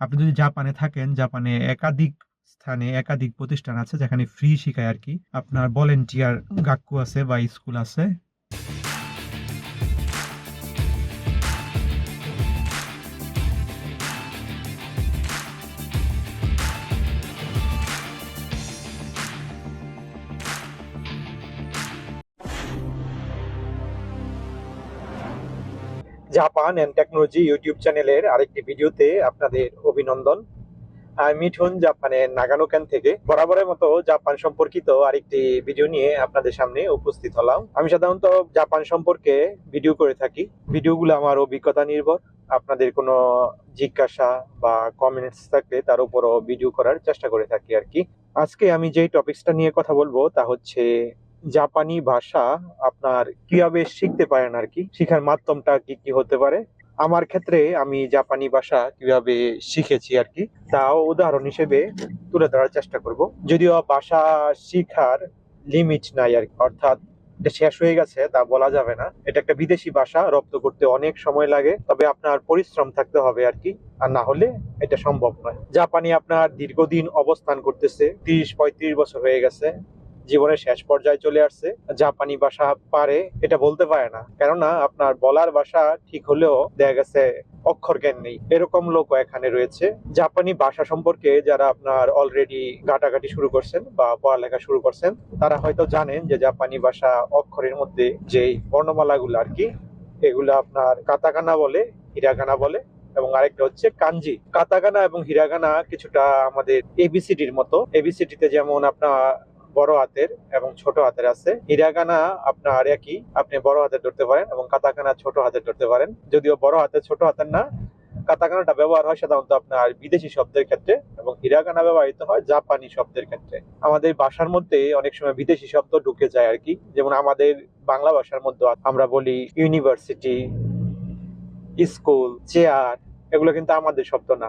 আপনি যদি জাপানে থাকেন জাপানে একাধিক স্থানে একাধিক প্রতিষ্ঠান আছে যেখানে ফ্রি শিখায় আর কি। আপনার ভলেন্টিয়ার গাক্কু আছে বা স্কুল আছে। জাপান অ্যান্ড টেকনোলজি ইউটিউব চ্যানেলের আরেকটি ভিডিওতে আপনাদের অভিনন্দন। মিঠুন জাপানের নাগানো ক্যান থেকে বরাবরের মতো জাপান সম্পর্কিত আরেকটি ভিডিও নিয়ে আপনাদের সামনে উপস্থিত হলাম। আমি সাধারণত জাপান সম্পর্কে ভিডিও করে থাকি। ভিডিওগুলো আমার অভিজ্ঞতা নির্ভর। আপনাদের কোনো জিজ্ঞাসা বা কমেন্টস থাকলে তার উপরও ভিডিও করার চেষ্টা করে থাকি আর কি। আজকে আমি যেই টপিকসটা নিয়ে কথা বলব তা হচ্ছে জাপানি ভাষা আপনার কীভাবে শিখতে পারেন আর কি? শিখার মাধ্যমটা কি কি হতে পারে? আমার ক্ষেত্রে আমি জাপানি ভাষা কীভাবে শিখেছি আর কি, তাও উদাহরণ হিসেবে তুলে ধরার চেষ্টা করব। যদিও ভাষা শিখার লিমিট নাই আর কি, অর্থাৎ এটা শেষ হয়ে গেছে, তা বলা যাবে না। এটা একটা বিদেশি ভাষা, রপ্ত করতে অনেক সময় লাগে, তবে আপনার পরিশ্রম থাকতে হবে আর কি, আর না হলে এটা সম্ভব নয়। জাপানি আপনার দীর্ঘদিন অবস্থান করতেছে, তিরিশ পঁয়ত্রিশ বছর হয়ে গেছে জীবনের শেষ পর্যায়ে চলে আসছে। জাপানি ভাষা পারে, এটা বলতে পারে না। কেননা, আপনার বলার ভাষা ঠিক হলেও দেখা গেছে অক্ষর জ্ঞান নেই। এরকম লোক এখানে রয়েছে। জাপানি ভাষা সম্পর্কে যারা আপনার অলরেডি ঘাটাঘাটি শুরু করছেন বা পড়ালেখা শুরু করছেন, তারা হয়তো জানেন যে জাপানি ভাষা অক্ষরের মধ্যে যেই বর্ণমালাগুলো আর কি, এগুলো আপনার কাতাকানা বলে, হিরাগানা বলে, এবং আরেকটা হচ্ছে কাঞ্জি কাতাকানা এবং হিরাগানা কিছুটা আমাদের এবিসিডির মতো। এবিসিডিতে যেমন আপনার বড় হাতের এবং ছোট হাতের আছে। হিরাগানা আপনার একই আপনি বড় হাতে ধরতে পারেন এবং কাতাকানা ছোট হাতে ধরতে পারেন। যদিও বড় হাতের ছোট হাতের না, কাতাকানাটা ব্যবহার হয় সাধারণত আপনার বিদেশি শব্দের ক্ষেত্রে এবং হিরাগানা ব্যবহৃত হয় জাপানি শব্দের ক্ষেত্রে। আমাদের ভাষার মধ্যে অনেক সময় বিদেশি শব্দ ঢুকে যায় আর কি। যেমন আমাদের বাংলা ভাষার মধ্যে আমরা বলি ইউনিভার্সিটি, স্কুল, চেয়ার, এগুলো কিন্তু আমাদের শব্দ না।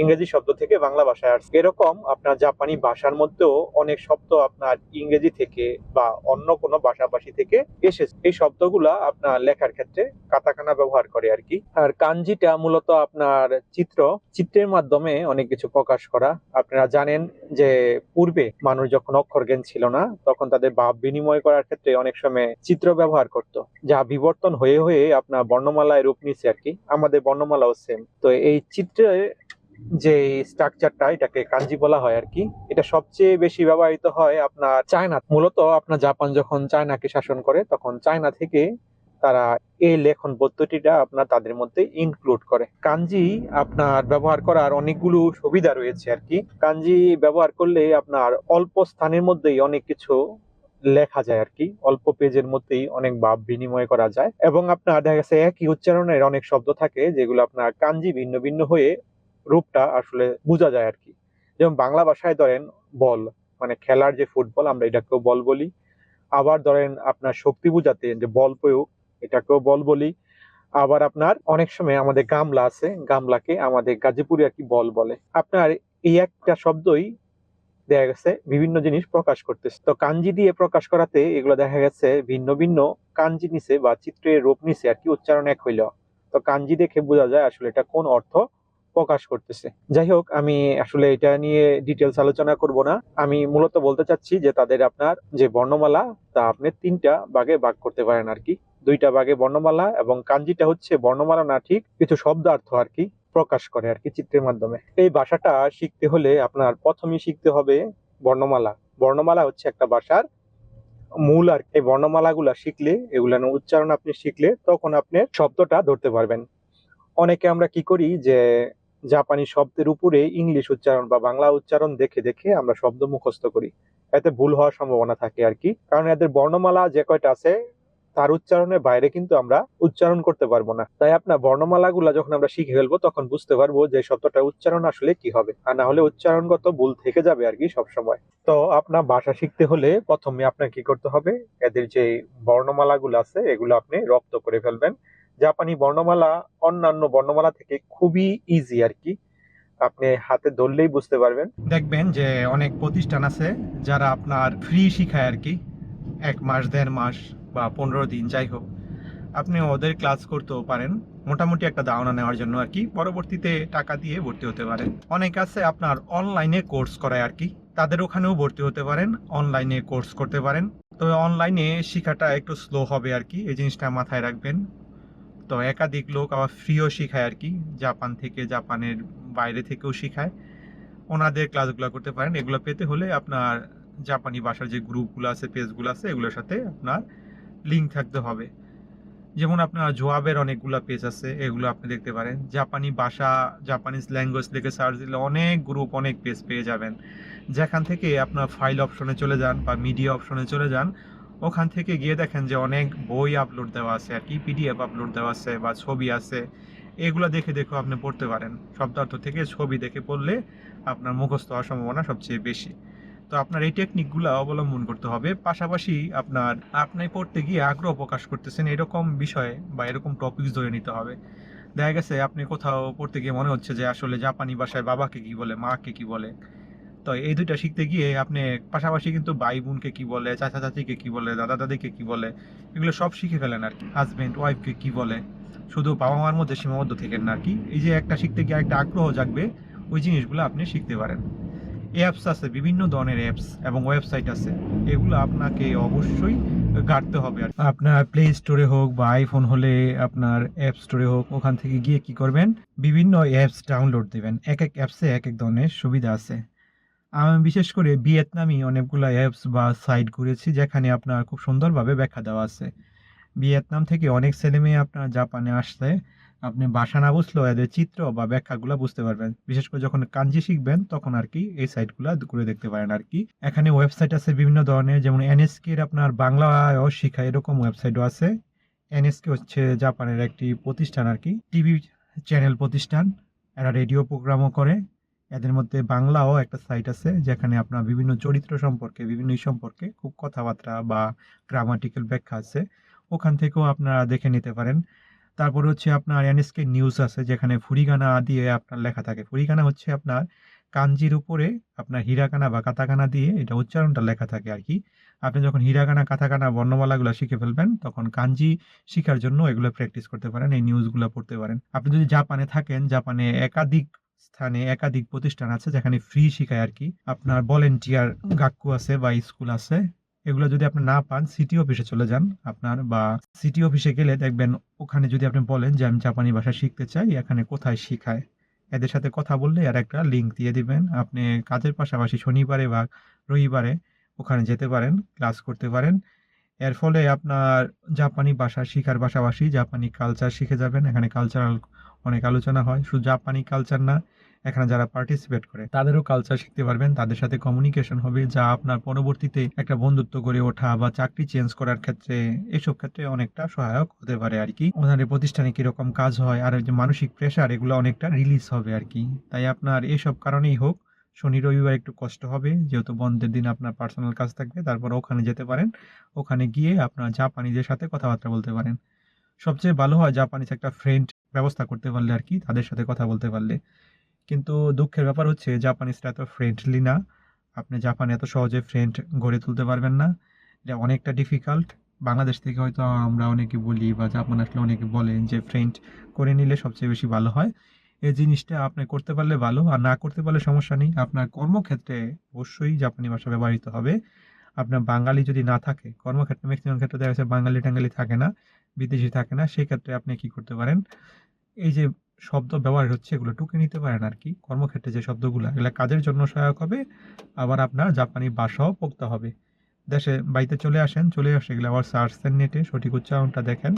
ইংরেজি শব্দ থেকে বাংলা ভাষায় আসছে। এরকম আপনার জাপানি ভাষার মধ্যেও অনেক শব্দ আপনার ইংরেজি থেকে বা অন্য কোনো ভাষাভাষী থেকে এসেছে। এই শব্দগুলা আপনার লেখার ক্ষেত্রে কাতাকানা ব্যবহার করে আর কি। আর কাঞ্জিটা মূলত আপনার চিত্র, চিত্রের মাধ্যমে অনেক কিছু প্রকাশ করা। আপনারা জানেন যে পূর্বে মানুষ যখন অক্ষর জ্ঞান ছিল না, তখন তাদের ভাব বিনিময় করার ক্ষেত্রে অনেক সময় চিত্র ব্যবহার করত। যা বিবর্তন হয়ে হয়ে আপনার বর্ণমালায় রূপ নিচ্ছে আর কি। আমাদের বর্ণমালাও সেম তো এই চিত্রে যে স্ট্রাকচারটা এটাকে কাঞ্জি বলা হয় আর কি এটা সবচেয়ে বেশি ব্যবহৃত হয় আপনার চায়না। মূলত আপনার জাপান যখন চায়নাকে শাসন করে, তখন চায়না থেকে তারা এই লেখন পদ্ধতিটা আপনার তাদের মধ্যে ইনক্লুড করে। কাঞ্জি আপনার ব্যবহার করার অনেকগুলো সুবিধা রয়েছে আর কি কাঞ্জি ব্যবহার করলে আপনার অল্প স্থানের মধ্যেই অনেক কিছু লেখা যায় আর কি অল্প পেজের মধ্যেই অনেক ভাব বিনিময় করা যায়। এবং আপনার দেখা গেছে একই উচ্চারণের অনেক শব্দ থাকে, যেগুলো আপনার কাঞ্জি ভিন্ন ভিন্ন হয়ে রূপটা আসলে বোঝা যায় আর কি। যেমন বাংলা ভাষায় ধরেন বল মানে খেলার যে ফুটবল, আমরা এটাকেও বল বলি। আবার ধরেন আপনার শক্তি বোঝাতে, যে বল প্রয়োগ, এটাকেও বল বলি। আবার আপনার অনেক সময় আমাদের গামলা আছে, গামলাকে আমাদের গাজীপুরে আর কি বল বলে। আপনার এই একটা শব্দই দেখা গেছে বিভিন্ন জিনিস প্রকাশ করতেছে। তো কাঞ্জি দিয়ে প্রকাশ করাতে এগুলো দেখা গেছে ভিন্ন ভিন্ন কাঞ্জি নিছে বা চিত্রের রূপ নিছে আর কি উচ্চারণ এক হইল। তো কাঞ্জি দেখে বোঝা যায় আসলে এটা কোন অর্থ প্রকাশ করতেছে। যাই হোক, আমি আসলে এটা নিয়ে ডিটেলস আলোচনা করব না। আমি মূলত বলতে চাচ্ছি যে তাদের আপনার যে বর্ণমালা, তা আপনি তিনটা ভাগে ভাগ করতে পারেন আর কি। দুইটা ভাগে বর্ণমালা এবং কাঞ্জিটা হচ্ছে বর্ণমালা না ঠিক, কিছু শব্দার্থ আর কি প্রকাশ করে আর কি চিত্রের মাধ্যমে। এই ভাষাটা শিখতে হলে আপনার প্রথমেই শিখতে হবে বর্ণমালা। বর্ণমালা হচ্ছে একটা ভাষার মূল আর। এই বর্ণমালাগুলা শিখলে এগুলার উচ্চারণ আপনি শিখলে, তখন আপনি শব্দটা ধরতে পারবেন। অনেকে আমরা কি করি যে জাপানি শব্দের উপরে ইংলিশ উচ্চারণ বা বাংলা উচ্চারণ দেখে দেখে আমরা শব্দ মুখস্থ করি। এতে ভুল হওয়ার সম্ভাবনা থাকে আর কি। কারণ এদের বর্ণমালা যে কয়টা আছে, তার উচ্চারণের বাইরে কিন্তু আমরা উচ্চারণ করতে পারব না। তাই আপনার বর্ণমালাগুলা যখন আমরা শিখে ফেলব, তখন বুঝতে পারব যে শব্দটা উচ্চারণ আসলে কি হবে। আর না হলে উচ্চারণগত ভুল থেকে যাবে আর কি সবসময়। তো আপনার ভাষা শিখতে হলে প্রথমে আপনার কি করতে হবে? এদের যে বর্ণমালাগুলো আছে, এগুলো আপনি রপ্ত করে ফেলবেন। জাপানি বর্ণমালা, অন্যান্য বর্ণমালা থেকে খুবই ইজি আর কি। আপনি হাতে ধরলেই বুঝতে পারবেন। দেখবেন যে অনেক প্রতিষ্ঠান আছে যারা আপনার ফ্রি শিখায় আর কি। এক মাস, দেড় মাস বা পনেরো দিন, যাই হোক। আপনি ওদের ক্লাস করতেও পারেন। মোটামুটি একটা ধারণা নেওয়ার জন্য আর কি। পরবর্তীতে টাকা দিয়ে ভর্তি হতে পারেন। অনেক আছে আপনার অনলাইনে কোর্স করায় আর কি। তাদের ওখানেও ভর্তি হতে পারেন অনলাইনে কোর্স করতে পারেন। তবে অনলাইনে শেখাটা একটু স্লো হবে আর কি। এই জিনিসটা মাথায় রাখবেন। তো একাধিক লোক আবার ফ্রিও শেখায় আর কি। জাপান থেকে জাপানের বাইরে থেকেও শেখায়। ওনাদের ক্লাসগুলো করতে পারেন। এগুলো পেতে হলে আপনার জাপানি ভাষার যে গ্রুপগুলো আছে পেজগুলো আছে, এগুলোর সাথে আপনার লিঙ্ক থাকতে হবে। যেমন আপনার জোয়াবের অনেকগুলো পেজ আছে, এগুলো আপনি দেখতে পারেন। জাপানি ভাষা জাপানিজ ল্যাঙ্গুয়েজ লিখে সার্চ দিলে অনেক গ্রুপ অনেক পেজ পেয়ে যাবেন। যেখান থেকে আপনার ফাইল অপশনে চলে যান বা মিডিয়া অপশনে চলে যান ওখান থেকে গিয়ে দেখেন যে অনেক বই আপলোড দেওয়া আছে, আর কি পিডিএফ আপলোড দেওয়া আছে বা ছবি আছে, এগুলো দেখে দেখেও আপনি পড়তে পারেন। শব্দার্থ থেকে ছবি দেখে পড়লে আপনার মুখস্থ হওয়ার সম্ভাবনা সবচেয়ে বেশি। তো আপনার এই টেকনিকগুলো অবলম্বন করতে হবে। পাশাপাশি আপনার, আপনি পড়তে গিয়ে আগ্রহ প্রকাশ করতেছেন এরকম বিষয়ে বা এরকম টপিকস ধরে নিতে হবে। দেখা গেছে আপনি কোথাও পড়তে গিয়ে মনে হচ্ছে যে আসলে জাপানি ভাষায় বাবাকে কি বলে, মাকে কি বলে। তো এই দুইটা শিখতে গিয়ে আপনি পাশাপাশি কিন্তু ভাই বোনকে কি বলে চাচা চাচিকে কি বলে দাদা দাদিকে কি বলে, এগুলো সব শিখে ফেলেন আর কি। হাজবেন্ড ওয়াইফকে কি বলে, শুধু বাবা মার মধ্যে সীমাবদ্ধ থাকেন না আর কি। এই যে একটা শিখতে গিয়ে একটা আগ্রহ জাগবে, ওই জিনিসগুলো আপনি শিখতে পারেন। অ্যাপস আছে, বিভিন্ন ধরনের অ্যাপস এবং ওয়েবসাইট আছে, এগুলো আপনাকে অবশ্যই ঘাটতে হবে আর আপনার প্লে স্টোরে হোক বা আইফোন হলে আপনার অ্যাপ স্টোরে হোক, ওখান থেকে গিয়ে কি করবেন? বিভিন্ন অ্যাপস ডাউনলোড দেবেন। এক এক অ্যাপসে এক এক ধরনের সুবিধা আছে। আমি বিশেষ করে ভিয়েতনামি অনেকগুলো অ্যাপস বা সাইট ঘুরেছি যেখানে আপনার খুব সুন্দরভাবে ব্যাখ্যা দেওয়া আছে। ভিয়েতনাম থেকে অনেক ছেলেমেয়ে আপনার জাপানে আসলে আপনি ভাষা না বুঝলেও এদের চিত্র বা ব্যাখ্যাগুলো বুঝতে পারবেন। বিশেষ করে যখন কাঞ্জি শিখবেন, তখন আর কি এই সাইটগুলো ঘুরে দেখতে পারেন আর কি। এখানে ওয়েবসাইট আছে বিভিন্ন ধরনের, যেমন এনএসকে আপনার বাংলাও শিখা এরকম ওয়েবসাইটও আছে। এনএসকে হচ্ছে জাপানের একটি প্রতিষ্ঠান আর কি টিভি চ্যানেল প্রতিষ্ঠান। এরা রেডিও প্রোগ্রামও করে। এদের মধ্যে বাংলাও একটা সাইট আছে, যেখানে আপনার বিভিন্ন চরিত্র সম্পর্কে, বিভিন্ন সম্পর্কে খুব কথাবার্তা বা গ্রামাটিক্যাল ব্যাখ্যা আছে। ওখান থেকেও আপনারা দেখে নিতে পারেন। তারপরে হচ্ছে আপনার এনএসকে নিউজ আছে, যেখানে ফুরিগানা দিয়ে আপনার লেখা থাকে। ফুরিগানা হচ্ছে আপনার কাঞ্জির উপরে আপনার হিরাকানা বা কাতাকানা দিয়ে এটা উচ্চারণটা লেখা থাকে আর কি। আপনি যখন হিরাকানা, কাতাকানা বর্ণমালাগুলো শিখে ফেলবেন, তখন কাঞ্জি শেখার জন্য এগুলো প্র্যাকটিস করতে পারেন, এই নিউজগুলো পড়তে পারেন। আপনি যদি জাপানে থাকেন, জাপানে একাধিক স্থানে একাধিক প্রতিষ্ঠান আছে যেখানে ফ্রি শেখায় আর কি। আপনার ভলেন্টিয়ার গাক্কু আছে বা স্কুল আছে, এগুলো যদি আপনি না পান সিটি অফিসে চলে যান আপনার বা সিটি অফিসে গেলে দেখবেন ওখানে যদি আপনি বলেন যে আমি জাপানি ভাষা শিখতে চাই, এখানে কোথায় শিখায়? এদের সাথে কথা বললে আর একটা লিঙ্ক দিয়ে দিবেন। আপনি কাজের পাশাপাশি শনিবারে বা রবিবারে ওখানে যেতে পারেন ক্লাস করতে পারেন। এর ফলে আপনার জাপানি ভাষা শেখার পাশাপাশি জাপানি কালচার শিখে যাবেন, এখানে কালচারাল অনেক আলোচনা হয়। শুধু জাপানি কালচার না, এখানে যারা পার্টিসিপেট করে, তাদেরও কালচার শিখতে পারবেন। তাদের সাথে কমিউনিকেশন হবে, যা আপনার পরবর্তীতে একটা বন্ধুত্ব গড়ে ওঠা বা চাকরি চেঞ্জ করার ক্ষেত্রে, এসব ক্ষেত্রে অনেকটা সহায়ক হতে পারে আর কি। ওনাদের প্রতিষ্ঠানে কীরকম কাজ হয় আর যে মানসিক প্রেশার এগুলো অনেকটা রিলিজ হবে আর কি। তাই আপনার এসব কারণেই হোক, শনি রবিবার একটু কষ্ট হবে, যেহেতু বন্ধের দিন আপনার পার্সোনাল কাজ থাকবে, তারপর ওখানে যেতে পারেন। ওখানে গিয়ে আপনার জাপানিদের সাথে কথাবার্তা বলতে পারেন। সবচেয়ে ভালো হয় জাপানিজ একটা ফ্রেন্ড ব্যবস্থা করতে পারলে আর কি, তাদের সাথে কথা বলতে পারলে। কিন্তু দুঃখের ব্যাপার হচ্ছে জাপানিজরা এত ফ্রেন্ডলি না, আপনি জাপানে এত সহজে ফ্রেন্ড গড়ে তুলতে পারবেন না। এটা অনেকটা ডিফিকাল্ট বাংলাদেশ থেকে হয়তো আমরা অনেকে বলি বা জাপান আসলে অনেকে বলেন যে ফ্রেন্ড করে নিলে সবচেয়ে বেশি ভালো হয়। এই জিনিসটা আপনি করতে পারলে ভালো, আর না করতে পারলে সমস্যা নেই। আপনার কর্মক্ষেত্রে অবশ্যই জাপানি ভাষা ব্যবহৃত হবে। আপনার বাঙালি যদি না থাকে, কর্মক্ষেত্রে ম্যাক্সিমাম ক্ষেত্রে দেখা যাচ্ছে বাঙালি টাঙ্গালি থাকে না। বিদেশি থাকে না, সেক্ষেত্রে আপনি কি করতে পারেন? এই যে শব্দ ব্যবহার হচ্ছে, এগুলো টুকে নিতে পারেন আর কি কর্মক্ষেত্রে যে শব্দগুলো, এগুলো কাজের জন্য সহায়ক হবে, আবার আপনার জাপানি ভাষাও পোক্ত হবে। দেশে বাড়িতে চলে আসেন, চলে আসে, এগুলো আবার সার্চ দেন নেটে সঠিক উচ্চারণটা দেখেন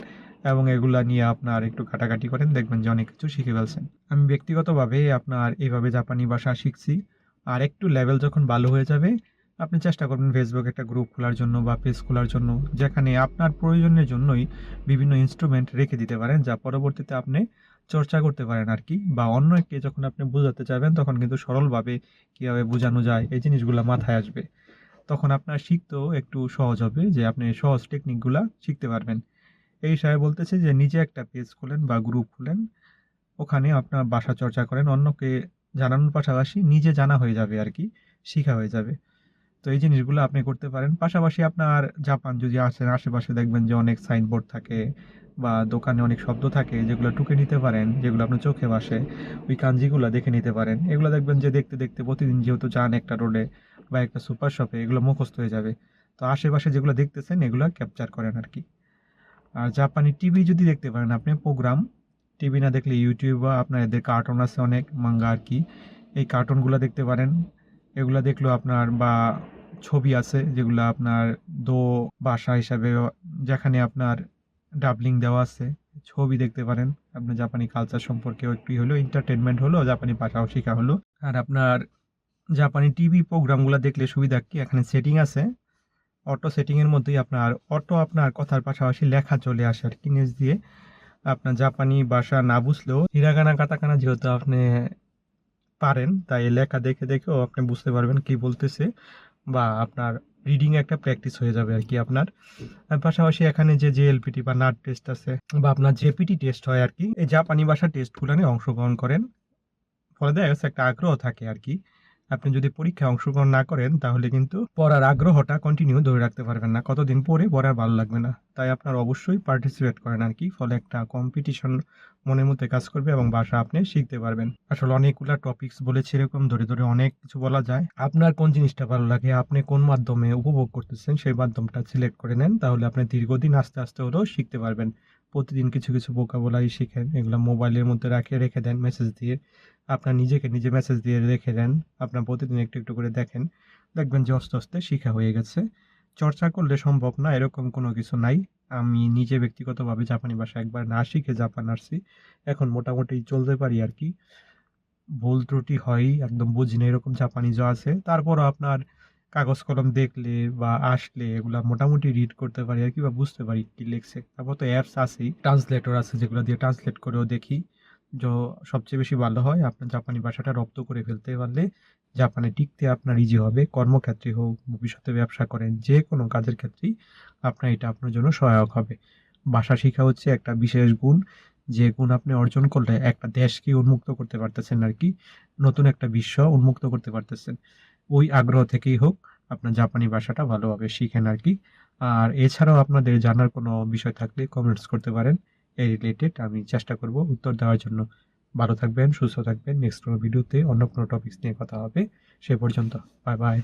এবং এগুলা নিয়ে আপনার একটু কাটাকাটি করেন, দেখবেন যে অনেক কিছু শিখে ফেলছেন। আমি ব্যক্তিগতভাবে আপনার এইভাবে জাপানি ভাষা শিখছি, আর একটু লেভেল যখন ভালো হয়ে যাবে আপনি চেষ্টা করবেন ফেসবুক একটা গ্রুপ খোলার জন্য বা পেজ খোলার জন্য, যেখানে আপনার প্রয়োজনের জন্যই বিভিন্ন ইনস্ট্রুমেন্ট রেখে দিতে পারেন, যা পরবর্তীতে আপনি চর্চা করতে পারেন আর কি, বা অন্যকে যখন আপনি বোঝাতে চাইবেন, তখন কিন্তু সরলভাবে কীভাবে বোঝানো যায়, এই জিনিসগুলো মাথায় আসবে। তখন আপনার শিখতেও একটু সহজ হবে যে আপনি সহজ টেকনিকগুলা শিখতে পারবেন। এই হিসাবে বলতেছে যে নিজে একটা পেজ খোলেন বা গ্রুপ খুলেন, ওখানে আপনার বাসা চর্চা করেন, অন্যকে জানানোর পাশাপাশি নিজে জানা হয়ে যাবে আর কি, শিখা হয়ে যাবে। তো এই জিনিসগুলো আপনি করতে পারেন। পাশাপাশি আপনার জাপান যদি আসেন, আশেপাশে দেখবেন যে অনেক সাইনবোর্ড থাকে বা দোকানে অনেক শব্দ থাকে যেগুলো টুকে নিতে পারেন, যেগুলো আপনার চোখে ভাসে, ওই কাঞ্জিগুলো দেখে নিতে পারেন। এগুলো দেখবেন যে দেখতে দেখতে প্রতিদিন যেহেতু যান একটা রোডে বা একটা সুপার শপে এগুলো মুখস্থ হয়ে যাবে। তো আশেপাশে যেগুলো দেখতেছেন, এগুলো ক্যাপচার করেন আর কি আর জাপানি টিভি যদি দেখতে পারেন আপনি প্রোগ্রাম টিভি না দেখলে ইউটিউব বা আপনার এদের কার্টুন আছে অনেক মাঙ্গা আর কি, এই কার্টুনগুলো দেখতে পারেন। এগুলো দেখল আপনার বা ছবি আছে যেগুলো আপনার দো বাসা হিসাবে যেখানে আপনার ডাবলিং দেওয়া আছে, ছবি দেখতে পারেন। আপনার জাপানি কালচার সম্পর্কে একটু হলো এন্টারটেনমেন্ট হলো, জাপানি ভাষাও শেখা হলো। আর আপনার জাপানি টিভি প্রোগ্রামগুলো দেখলে সুবিধা কি? এখানে সেটিং আছে। অটো সেটিংয়ের মধ্যেই আপনার অটো আপনার কথার পাশাপাশি লেখা চলে আসে আর কি নিচ দিয়ে। আপনার জাপানি ভাষা না বুঝলেও হিরাগানা কাতাকানা যেহেতু আপনি পারেন। তাই লেখা দেখে দেখেও আপনি বুঝতে পারবেন কি বলতেছে বা আপনার রিডিং একটা প্র্যাকটিস হয়ে যাবে আর কি আপনার। পাশাপাশি এখানে যে জেএলপিটি বা নাট টেস্ট আছে বা আপনার জেপিটি টেস্ট হয় আর কি, এই জাপানি ভাষা টেস্টগুলো নিয়ে অংশগ্রহণ করেন। ফলে দেখা একটা আগ্রহ থাকে আর কি। আপনি যদি পরীক্ষায় অংশগ্রহণ না করেন, তাহলে কিন্তু পড়ার আগ্রহটা কন্টিনিউ ধরে রাখতে পারবেন না। কতদিন পরে পড়ার ভালো লাগবে না। তাই আপনার অবশ্যই পার্টিসিপেট করেন আর কি, ফলে একটা কম্পিটিশন মনের মধ্যে কাজ করবে এবং ভাষা আপনি শিখতে পারবেন। আসলে অনেকগুলা টপিকস বলেছি এরকম, ধরে ধরে অনেক কিছু বলা যায়। আপনার কোন জিনিসটা ভালো লাগে, আপনি কোন মাধ্যমে উপভোগ করতেছেন, সেই মাধ্যমটা সিলেক্ট করে নেন, তাহলে আপনি দীর্ঘদিন আস্তে আস্তে হলেও শিখতে পারবেন। প্রতিদিন কিছু কিছু বোকাবলাই শিখেন, এগুলো মোবাইলের মধ্যে রাখে, রেখে দেন মেসেজ দিয়ে। আপনার নিজেকে নিজে মেসেজ দিয়ে রেখে দেন। আপনার প্রতিদিন একটু একটু করে দেখেন। দেখবেন যে আস্তে আস্তে শিখা হয়ে গেছে। চর্চা করলে সম্ভব না, এরকম কোনো কিছু নাই। আমি নিজে ব্যক্তিগতভাবে জাপানি ভাষা একবার না শিখে জাপান আসছি। এখন মোটামুটি চলতে পারি আর কি। ভুল ত্রুটি হয় একদম বুঝি না এরকম জাপানি যা আছে। তারপরও আপনার কাগজ কলম দেখলে বা আসলে এগুলো মোটামুটি রিড করতে পারি আর কি বা বুঝতে পারি কি লিখছে। তারপর তো অ্যাপস আছেই ট্রান্সলেটর আছে যেগুলো দিয়ে ট্রান্সলেট করেও দেখি। সবচেয়ে বেশি ভালো হয় আপনার জাপানি ভাষাটা রপ্ত করে ফেলতে পারলে জাপানে টিকতে আপনার ইজি হবে। কর্মক্ষেত্রে হোক, ভবিষ্যতে ব্যবসা করেন, যে কোনো কাজের ক্ষেত্রেই আপনার এটা আপনার জন্য সহায়ক হবে। ভাষা শেখা হচ্ছে একটা বিশেষ গুণ, যে গুণ আপনি অর্জন করলে একটা দেশকে উন্মুক্ত করতে পারতেছেন আর কি, নতুন একটা বিশ্ব উন্মুক্ত করতে পারতেছেন। ওই আগ্রহ থেকেই হোক আপনার জাপানি ভাষাটা ভালোভাবে শিখেন আর কি। আর এছাড়াও আপনাদের জানার কোনো বিষয় থাকলে কমেন্টস করতে পারেন। এই রিলেটেড আমি চেষ্টা করব উত্তর দেওয়ার জন্য। ভালো থাকবেন, সুস্থ থাকবেন। নেক্সট কোনো ভিডিওতে অন্য কোনো টপিক্স নিয়ে কথা হবে। সে পর্যন্ত বাই বাই